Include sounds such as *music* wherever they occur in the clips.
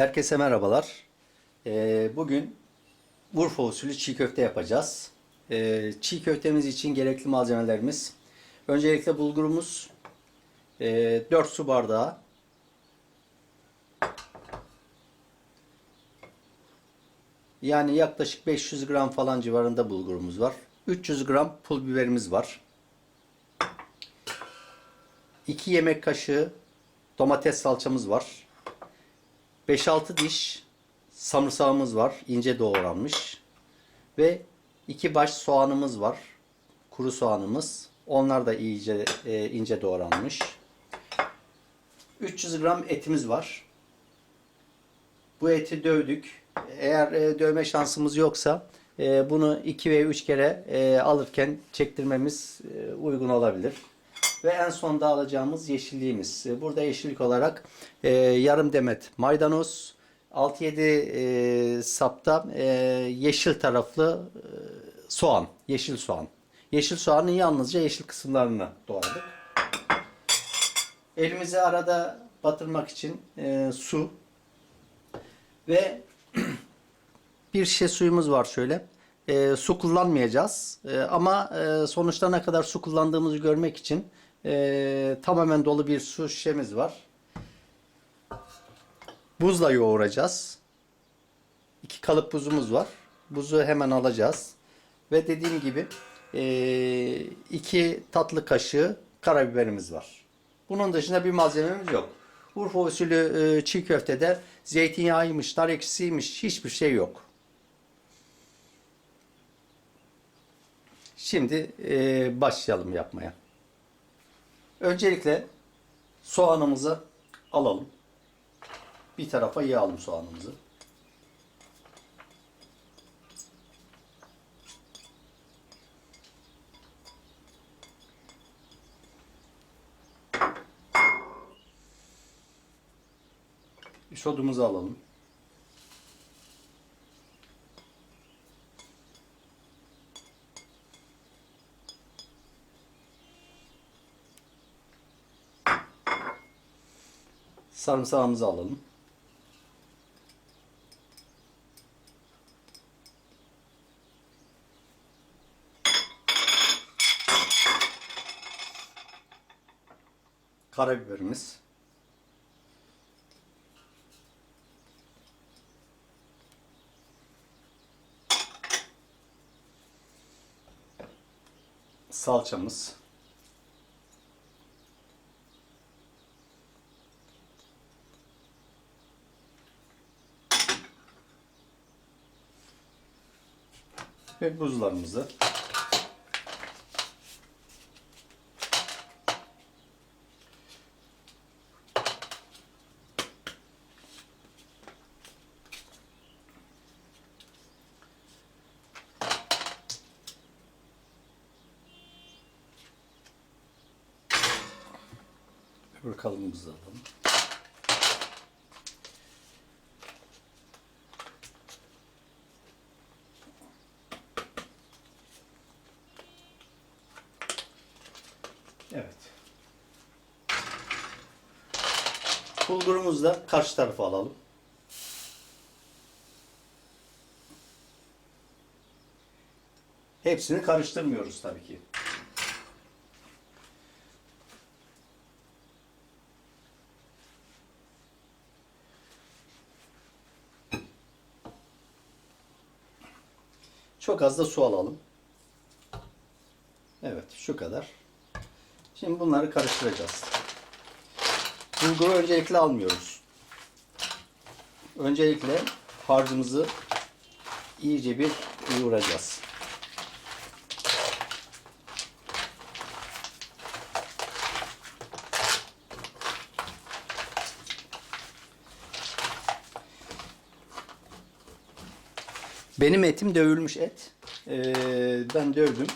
Herkese merhabalar. Ee, bugün Urfa usulü çiğ köfte yapacağız. Ee, çiğ köftemiz için gerekli malzemelerimiz. Öncelikle bulgurumuz e, 4 su bardağı. Yani yaklaşık 500 gram falan civarında bulgurumuz var. 300 gram pul biberimiz var. 2 yemek kaşığı domates salçamız var. 5-6 diş samırsağımız var. ince doğranmış. Ve iki baş soğanımız var. Kuru soğanımız. Onlar da iyice e, ince doğranmış. 300 gram etimiz var. Bu eti dövdük. Eğer e, dövme şansımız yoksa e, bunu 2 ve 3 kere e, alırken çektirmemiz e, uygun olabilir. Ve en sonda alacağımız yeşilliğimiz. E, Burada yeşillik olarak e, yarım demet maydanoz, 6-7 e, sapta e, yeşil taraflı e, soğan, yeşil soğan. Yeşil soğanın yalnızca yeşil kısımlarını doğradık. Elimizi arada batırmak için e, su ve *clears throat* bir şişe suyumuz var şöyle. E, su kullanmayacağız. E, ama e, sonuçta ne kadar su kullandığımızı görmek için e, tamamen dolu bir su şişemiz var. Buzla yoğuracağız. İki kalıp buzumuz var. Buzu hemen alacağız. Ve dediğim gibi e, iki tatlı kaşığı karabiberimiz var. Bunun dışında bir malzememiz yok. Urfa usulü e, çiğ köftede zeytinyağıymış, nar ekşisiymiş hiçbir şey yok. Şimdi e, başlayalım yapmaya. Öncelikle soğanımızı alalım. Bir tarafa yağalım soğanımızı. Sodumuzu alalım. Sarımsağımızı alalım. Karabiberimiz. Salçamız. Ve buzlarımızı. Öbür kalıbımızı da alalım. Evet. Da karşı tarafa alalım. Hepsini karıştırmıyoruz tabii ki. Çok az da su alalım. Evet, şu kadar. Şimdi bunları karıştıracağız. Bulguru öncelikle almıyoruz. Öncelikle harcımızı iyice bir yoğuracağız. Benim etim dövülmüş et. Ee, ben dövdüm.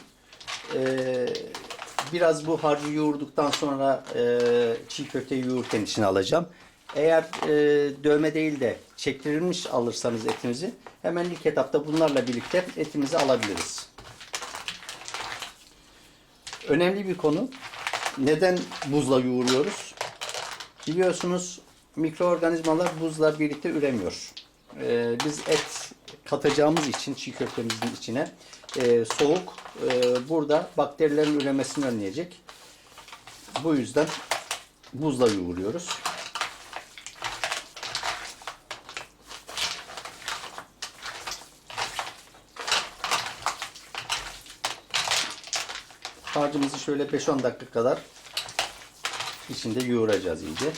Ee, biraz bu harcı yoğurduktan sonra e, çiğ köfteyi yoğururken içine alacağım. Eğer e, dövme değil de çektirilmiş alırsanız etinizi hemen ilk etapta bunlarla birlikte etimizi alabiliriz. Önemli bir konu. Neden buzla yoğuruyoruz? Biliyorsunuz mikroorganizmalar buzla birlikte üremiyor. E, biz et katacağımız için çiğ köftemizin içine e, soğuk e, burada bakterilerin üremesini önleyecek. Bu yüzden buzla yoğuruyoruz. Harcımızı şöyle 5-10 dakika kadar içinde yoğuracağız iyice.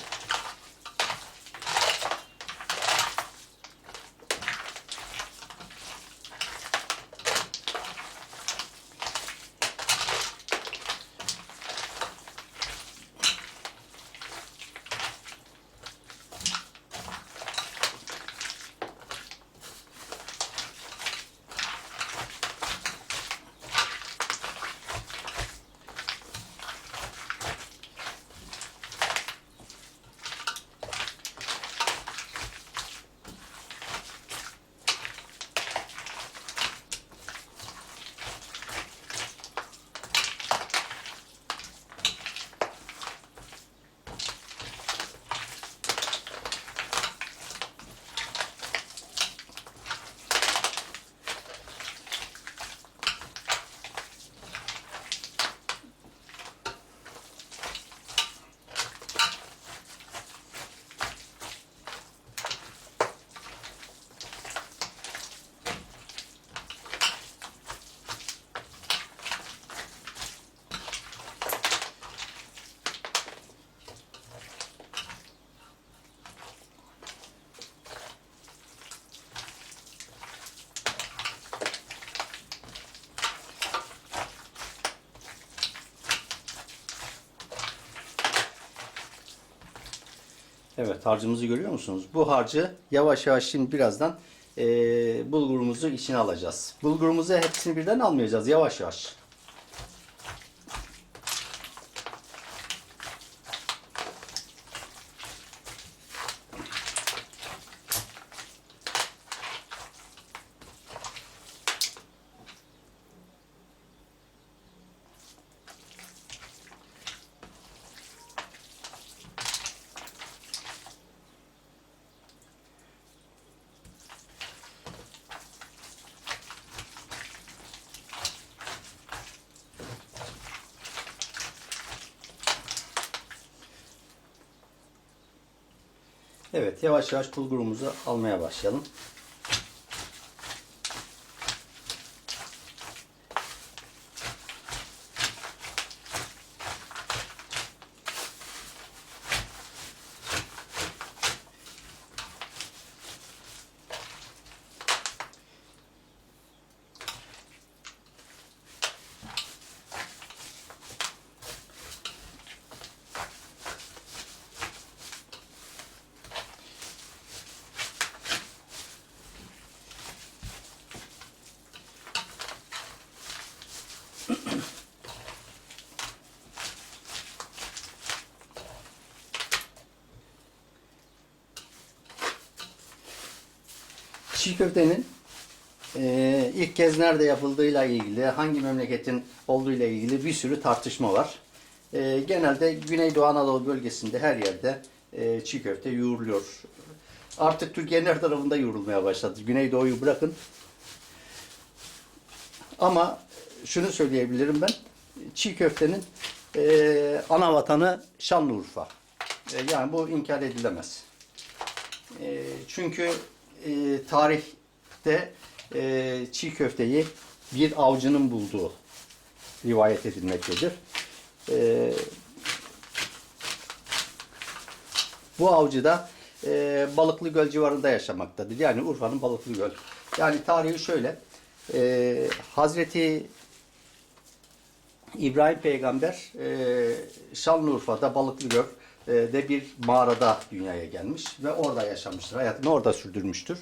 Evet harcımızı görüyor musunuz? Bu harcı yavaş yavaş şimdi birazdan eee bulgurumuzu içine alacağız. Bulgurumuzu hepsini birden almayacağız yavaş yavaş. Evet yavaş yavaş bulgurumuzu almaya başlayalım. Çiğ köftenin eee, ilk kez nerede yapıldığıyla ilgili, hangi memleketin olduğuyla ilgili bir sürü tartışma var. Eee, genelde Güneydoğu Anadolu bölgesinde her yerde eee, çiğ köfte yoğuruluyor. Artık Türkiye'nin her tarafında yoğurulmaya başladı. Güneydoğu'yu bırakın. Ama şunu söyleyebilirim ben. Çiğ köftenin eee, ana vatanı Şanlıurfa. E, yani bu inkar edilemez. E, çünkü e, tarihte e, çiğ köfteyi bir avcının bulduğu rivayet edilmektedir. E, bu avcı da e, Balıklı Göl civarında yaşamaktadır. Yani Urfa'nın Balıklı Göl. Yani tarihi şöyle. E, Hazreti İbrahim peygamber e, Şanlıurfa'da Balıklıgöl e, de bir mağarada dünyaya gelmiş ve orada yaşamıştır. Hayatını orada sürdürmüştür.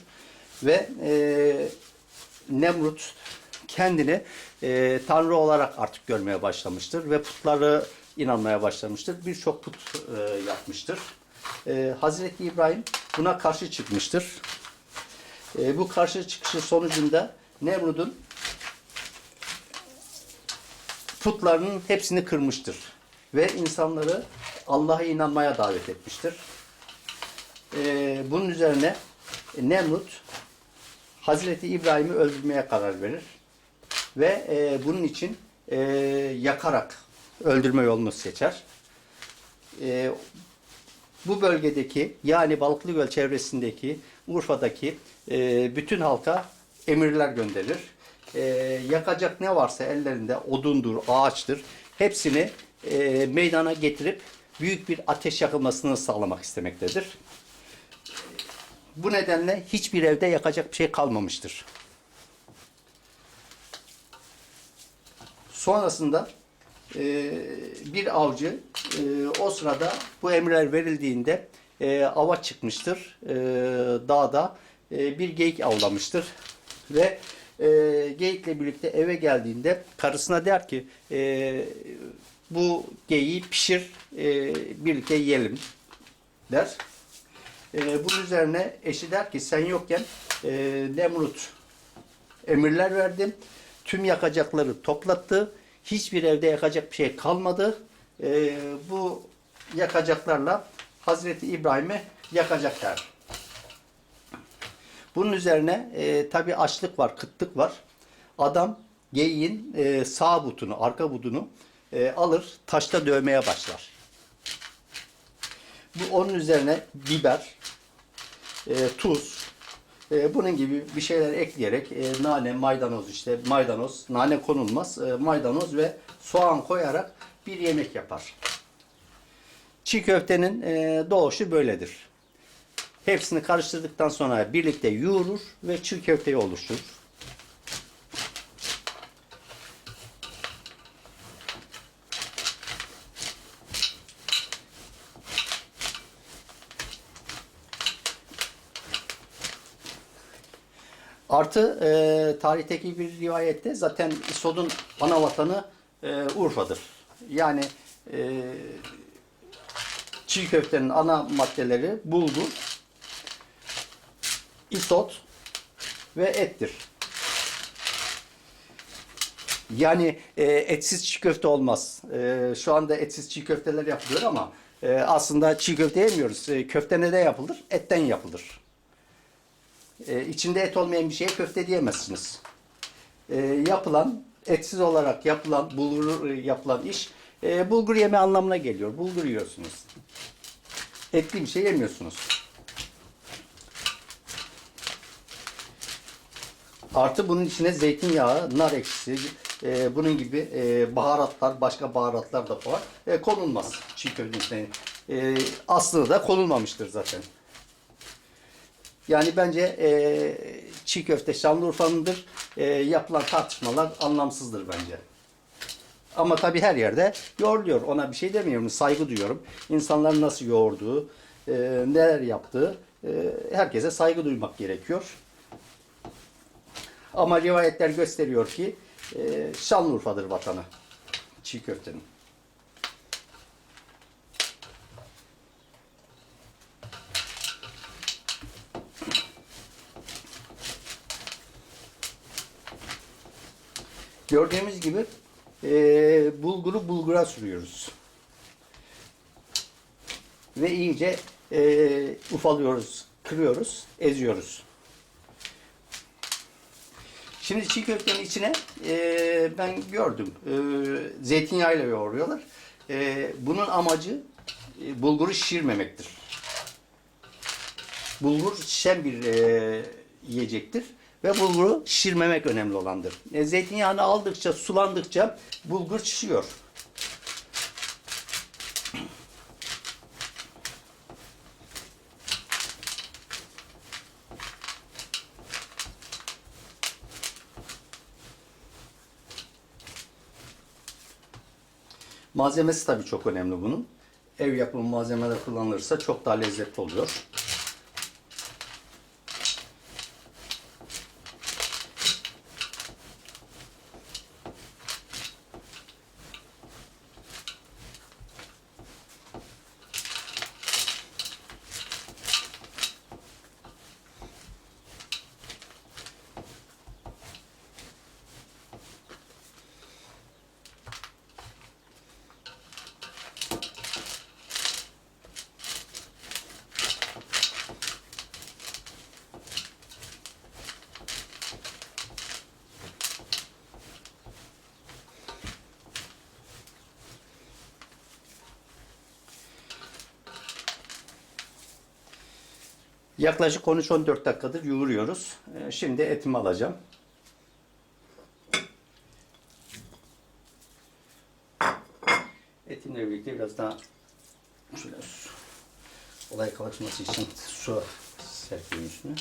Ve e, Nemrut kendini e, tanrı olarak artık görmeye başlamıştır ve putları inanmaya başlamıştır. Birçok put e, yapmıştır. E, Hazreti İbrahim buna karşı çıkmıştır. E, bu karşı çıkışı sonucunda Nemrut'un putlarının hepsini kırmıştır. Ve insanları Allah'a inanmaya davet etmiştir. e, bunun üzerine Nemrut Hazreti İbrahim'i öldürmeye karar verir. Ve e, bunun için e, yakarak öldürme yolunu seçer. E, bu bölgedeki yani Balıklıgöl çevresindeki Urfa'daki e, bütün halka emirler gönderir. E, yakacak ne varsa ellerinde odundur, ağaçtır hepsini e, meydana getirip büyük bir ateş yakılmasını sağlamak istemektedir. Bu nedenle hiçbir evde yakacak bir şey kalmamıştır. Sonrasında e, bir avcı e, o sırada bu emirler verildiğinde e, ava çıkmıştır. E, dağda e, bir geyik avlamıştır. Ve e, geyikle birlikte eve geldiğinde karısına der ki e, bu geyiği pişir e, birlikte yiyelim der. E, bunun üzerine eşi der ki sen yokken e, Nemrut emirler verdim. Tüm yakacakları toplattı. Hiçbir evde yakacak bir şey kalmadı. E, bu yakacaklarla Hazreti İbrahim'i yakacaklar. Bunun üzerine e, tabi açlık var, kıtlık var. Adam geyiğin e, sağ butunu, arka butunu e, alır, taşta dövmeye başlar. Bu onun üzerine biber, e, tuz, e, bunun gibi bir şeyler ekleyerek e, nane, maydanoz işte maydanoz, nane konulmaz, e, maydanoz ve soğan koyarak bir yemek yapar. Çiğ köftenin e, doğuşu böyledir. Hepsini karıştırdıktan sonra birlikte yoğurur ve çiğ köfteyi oluşturur. Artı e, tarihteki bir rivayette zaten İsod'un ana vatanı e, Urfa'dır. Yani e, çiğ köftenin ana maddeleri bulgur, isot ve ettir. Yani e, etsiz çiğ köfte olmaz. E, şu anda etsiz çiğ köfteler yapılıyor ama e, aslında çiğ köfte yemiyoruz. E, köfte neden yapılır? Etten yapılır. E, içinde et olmayan bir şeye köfte diyemezsiniz. E, yapılan, etsiz olarak yapılan, bulgur e, yapılan iş e, bulgur yeme anlamına geliyor. Bulgur yiyorsunuz. Etli bir şey yemiyorsunuz. Artı bunun içine zeytinyağı, nar ekşisi, e, bunun gibi e, baharatlar, başka baharatlar da var. E, konulmaz çiğ köftenin içine. E, aslında da konulmamıştır zaten. Yani bence e, çiğ köfte Şanlıurfa'nındır. E, yapılan tartışmalar anlamsızdır bence. Ama tabii her yerde yoğruluyor. Ona bir şey demiyorum. Saygı duyuyorum. İnsanların nasıl yoğurduğu, e, neler yaptığı e, herkese saygı duymak gerekiyor. Ama rivayetler gösteriyor ki e, Şanlıurfa'dır vatanı çiğ köftenin. Gördüğümüz gibi e, bulguru bulgura sürüyoruz. Ve iyice e, ufalıyoruz, kırıyoruz, eziyoruz. Şimdi çiğ köftenin içine e, ben gördüm e, zeytinyağıyla yoğuruyorlar. E, bunun amacı e, bulguru şişirmemektir. Bulgur şişen bir e, yiyecektir ve bulguru şişirmemek önemli olandır. E, zeytinyağını aldıkça, sulandıkça bulgur şişiyor. Malzemesi tabii çok önemli bunun. Ev yapımı malzemeler kullanılırsa çok daha lezzetli oluyor. Yaklaşık 13-14 dakikadır yoğuruyoruz. Ee, Şimdi etimi alacağım. Etimle birlikte biraz daha şöyle olay karışması için su serpeyim üstüne.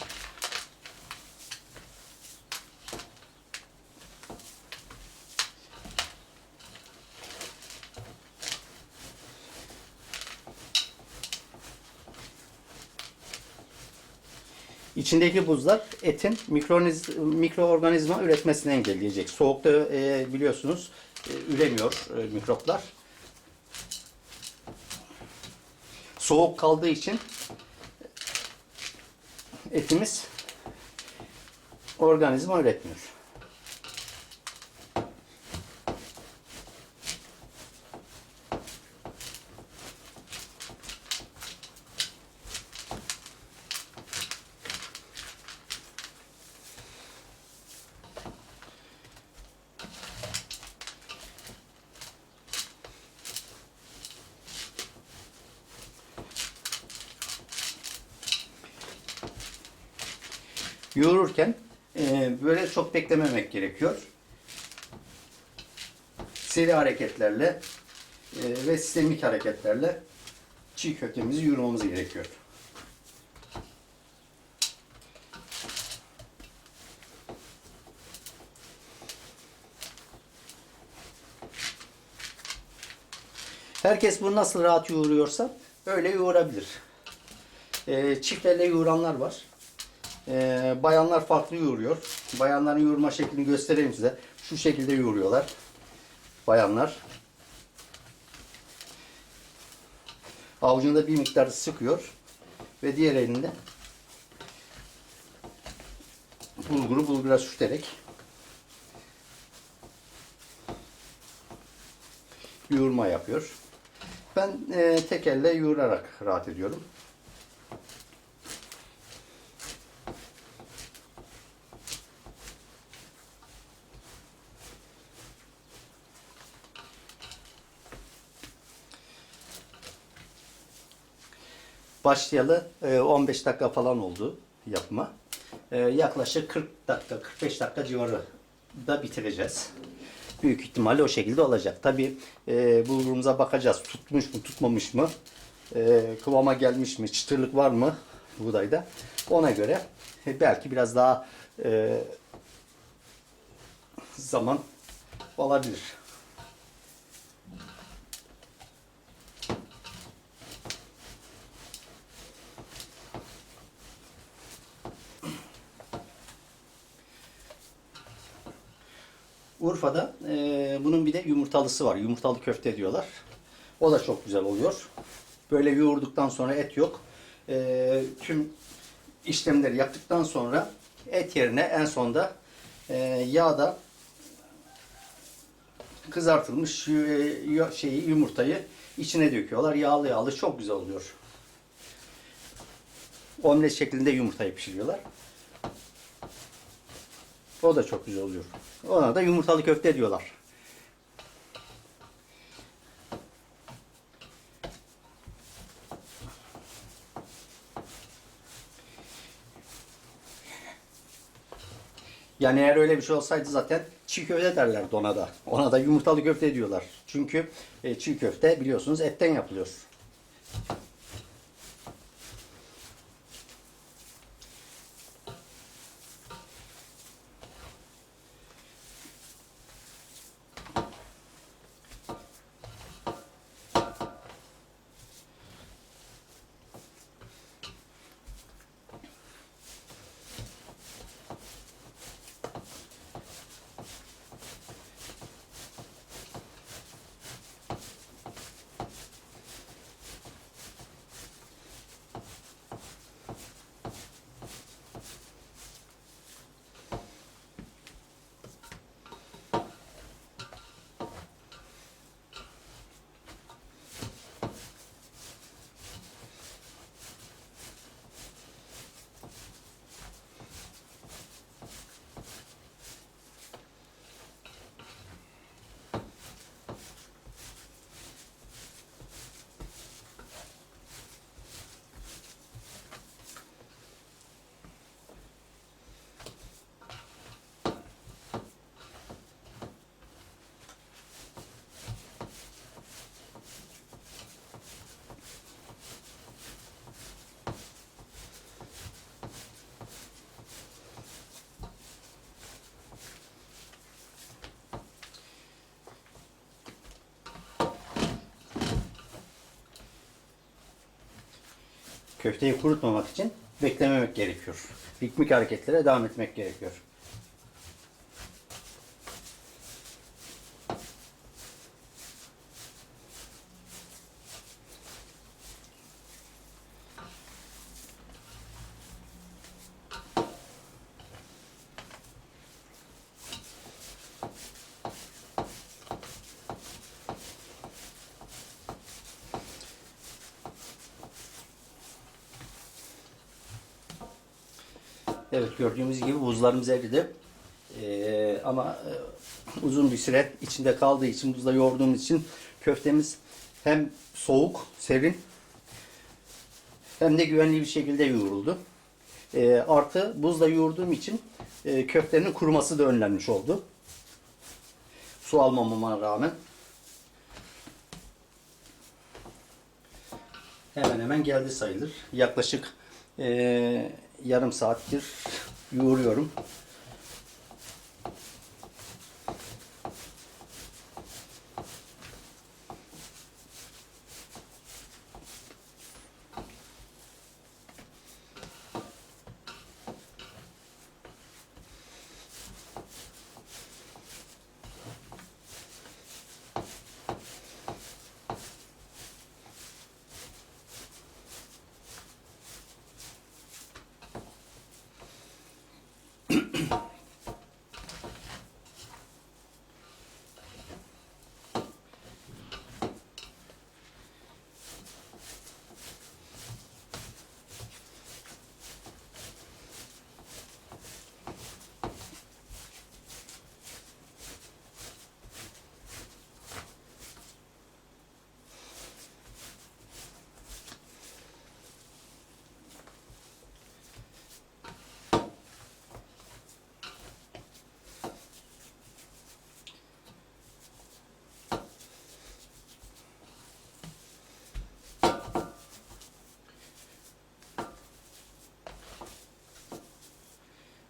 İçindeki buzlar etin mikroorganizma üretmesini engelleyecek. Soğukta e, biliyorsunuz e, üremiyor e, mikroplar. Soğuk kaldığı için etimiz organizma üretmiyor. Yoğururken e, böyle çok beklememek gerekiyor. Seri hareketlerle e, ve sistemik hareketlerle çiğ köftemizi yoğurmamız gerekiyor. Herkes bunu nasıl rahat yoğuruyorsa öyle yoğurabilir. E, çiftlerle yoğuranlar var. Ee, bayanlar farklı yoğuruyor. Bayanların yoğurma şeklini göstereyim size. Şu şekilde yoğuruyorlar. Bayanlar. Avucunda bir miktar sıkıyor. Ve diğer elinde bulguru bulgura sürterek yoğurma yapıyor. Ben e, tek elle yoğurarak rahat ediyorum. Başlayalı e, 15 dakika falan oldu yapma. E, Yaklaşık 40 dakika, 45 dakika civarı da bitireceğiz. Büyük ihtimalle o şekilde olacak. Tabi e, bulgurumuza bakacağız. Tutmuş mu, tutmamış mı? E, kıvama gelmiş mi? Çıtırlık var mı buğdayda? Ona göre e, belki biraz daha e, zaman olabilir. Urfa'da e, bunun bir de yumurtalısı var. Yumurtalı köfte diyorlar. O da çok güzel oluyor. Böyle yoğurduktan sonra et yok. E, tüm işlemleri yaptıktan sonra et yerine en sonda e, yağda kızartılmış e, şeyi yumurtayı içine döküyorlar. Yağlı yağlı çok güzel oluyor. Omlet şeklinde yumurtayı pişiriyorlar. O da çok güzel oluyor. Ona da yumurtalı köfte diyorlar. Yani eğer öyle bir şey olsaydı zaten çiğ köfte derlerdi ona da. Ona da yumurtalı köfte diyorlar. Çünkü e, çiğ köfte biliyorsunuz etten yapılıyor. Köfteyi kurutmamak için beklememek gerekiyor. Ritmik hareketlere devam etmek gerekiyor. Evet gördüğümüz gibi buzlarımız eridi. Ee, ama e, uzun bir süre içinde kaldığı için buzla yoğurduğumuz için köftemiz hem soğuk, serin hem de güvenli bir şekilde yoğruldu. Ee, artı buzla yoğurduğum için e, köftenin kuruması da önlenmiş oldu. Su almamama rağmen. Hemen hemen geldi sayılır. Yaklaşık e, yarım saattir yoğuruyorum.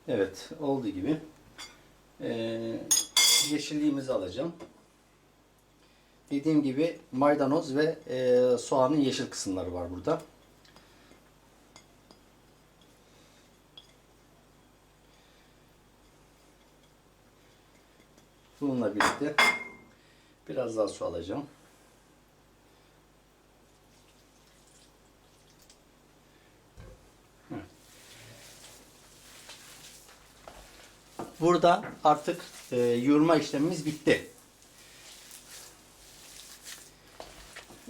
Evet, oldu gibi. Ee, yeşilliğimizi alacağım. Dediğim gibi maydanoz ve e, soğanın yeşil kısımları var burada. Bununla birlikte biraz daha su alacağım. Burada artık e, yoğurma işlemimiz bitti.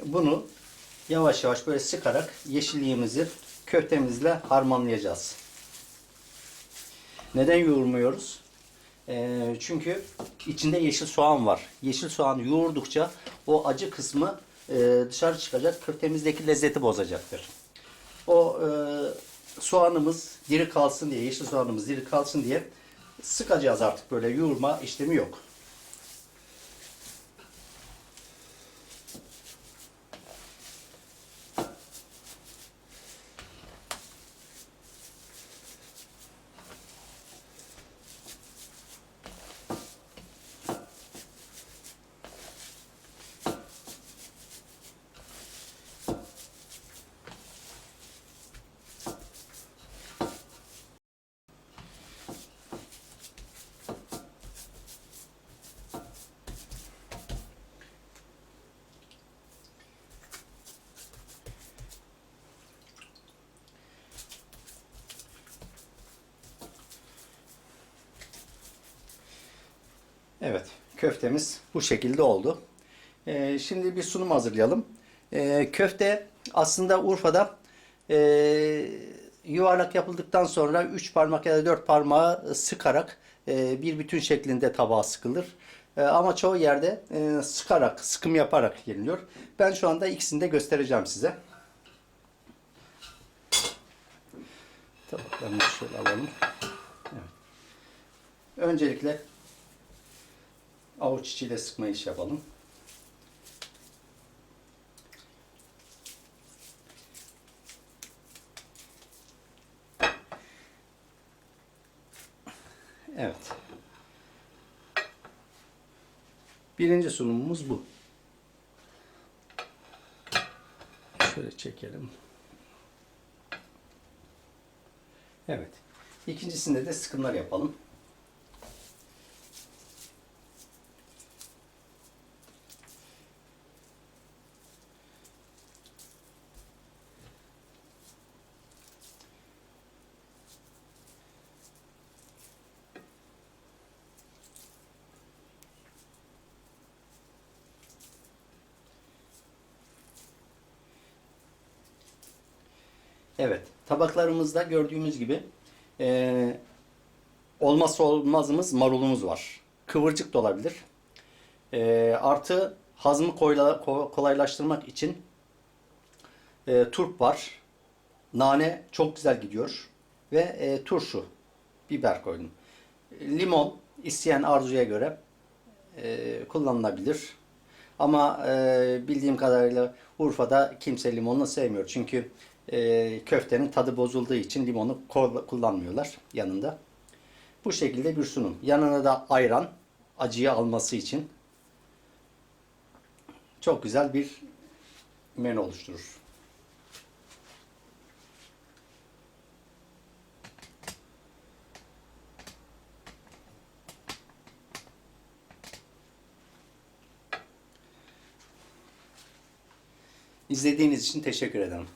Bunu yavaş yavaş böyle sıkarak yeşilliğimizi köftemizle harmanlayacağız. Neden yoğurmuyoruz? E, çünkü içinde yeşil soğan var. Yeşil soğanı yoğurdukça o acı kısmı e, dışarı çıkacak. Köftemizdeki lezzeti bozacaktır. O e, soğanımız diri kalsın diye, yeşil soğanımız diri kalsın diye sıkacağız artık böyle yoğurma işlemi yok. Evet, köftemiz bu şekilde oldu. Ee, şimdi bir sunum hazırlayalım. Ee, köfte aslında Urfa'da e, yuvarlak yapıldıktan sonra 3 parmak ya da 4 parmağı sıkarak e, bir bütün şeklinde tabağa sıkılır. E, ama çoğu yerde e, sıkarak, sıkım yaparak yeniliyor. Ben şu anda ikisini de göstereceğim size. Tabaklarımızı şöyle alalım. Evet. Öncelikle avuç içiyle sıkma iş yapalım. Evet. Birinci sunumumuz bu. Şöyle çekelim. Evet. İkincisinde de sıkımlar yapalım. Evet, tabaklarımızda gördüğümüz gibi eee, olmazsa olmazımız marulumuz var. Kıvırcık da olabilir. Eee, artı hazmı kolaylaştırmak için eee, turp var. Nane çok güzel gidiyor. Ve eee, turşu, biber koydum. Limon isteyen arzuya göre eee, kullanılabilir. Ama eee, bildiğim kadarıyla Urfa'da kimse limonlu sevmiyor. Çünkü eee, köftenin tadı bozulduğu için limonu kullanmıyorlar yanında. Bu şekilde bir sunum. Yanına da ayran acıyı alması için çok güzel bir menü oluşturur. İzlediğiniz için teşekkür ederim.